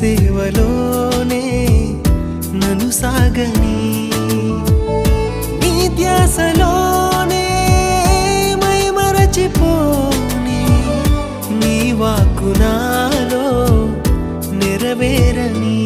సేవలోనే నను సాగని. నీ ధ్యాసలోనే మై మరచిపోని. నీ వాకు నాలో నెరవేరని.